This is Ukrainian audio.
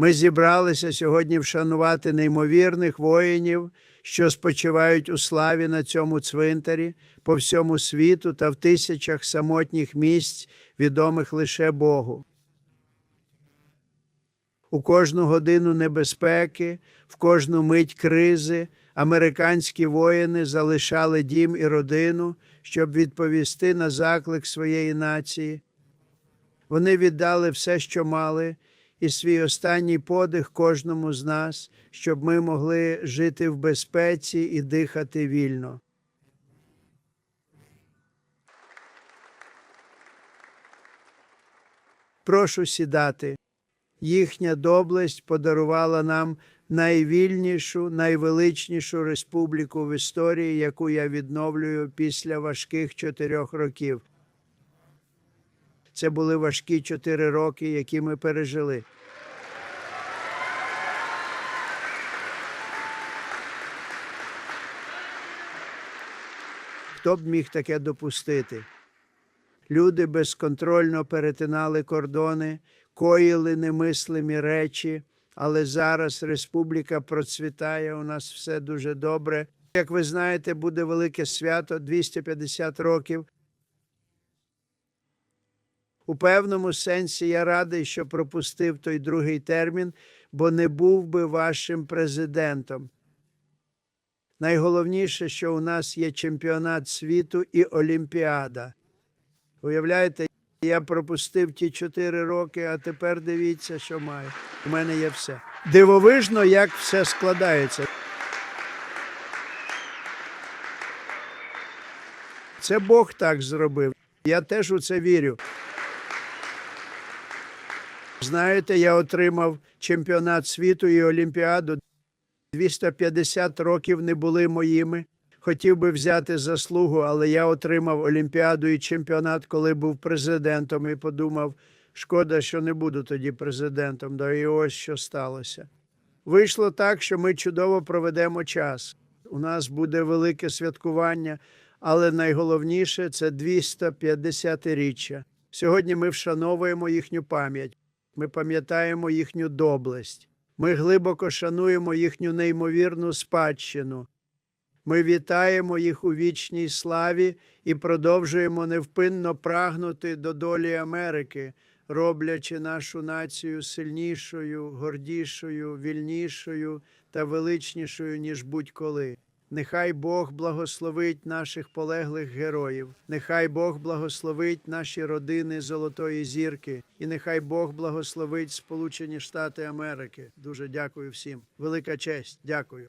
Ми зібралися сьогодні вшанувати неймовірних воїнів, що спочивають у славі на цьому цвинтарі по всьому світу та в тисячах самотніх місць, відомих лише Богу. У кожну годину небезпеки, в кожну мить кризи американські воїни залишали дім і родину, щоб відповісти на заклик своєї нації. Вони віддали все, що мали, і свій останній подих кожному з нас, щоб ми могли жити в безпеці і дихати вільно. Прошу сідати. Їхня доблесть подарувала нам найвільнішу, найвеличнішу республіку в історії, яку я відновлюю після важких чотирьох років. Це були важкі чотири роки, які ми пережили. Хто б міг таке допустити? Люди безконтрольно перетинали кордони, коїли немислимі речі, але зараз республіка процвітає, у нас все дуже добре. Як ви знаєте, буде велике свято 250 років. У певному сенсі я радий, що пропустив той другий термін, бо не був би вашим президентом. Найголовніше, що у нас є чемпіонат світу і Олімпіада. Уявляєте, я пропустив ті чотири роки, а тепер дивіться, що маю. У мене є все. Дивовижно, як все складається. Це Бог так зробив. Я теж у це вірю. Знаєте, я отримав чемпіонат світу і Олімпіаду. 250 років не були моїми. Хотів би взяти заслугу, але я отримав Олімпіаду і чемпіонат, коли був президентом, і подумав, шкода, що не буду тоді президентом. Да і ось що сталося. Вийшло так, що ми чудово проведемо час. У нас буде велике святкування, але найголовніше це 250-річчя. Сьогодні ми вшановуємо їхню пам'ять. Ми пам'ятаємо їхню доблесть. Ми глибоко шануємо їхню неймовірну спадщину. Ми вітаємо їх у вічній славі і продовжуємо невпинно прагнути до долі Америки, роблячи нашу націю сильнішою, гордішою, вільнішою та величнішою, ніж будь-коли. Нехай Бог благословить наших полеглих героїв, нехай Бог благословить наші родини Золотої зірки, і нехай Бог благословить Сполучені Штати Америки. Дуже дякую всім. Велика честь. Дякую.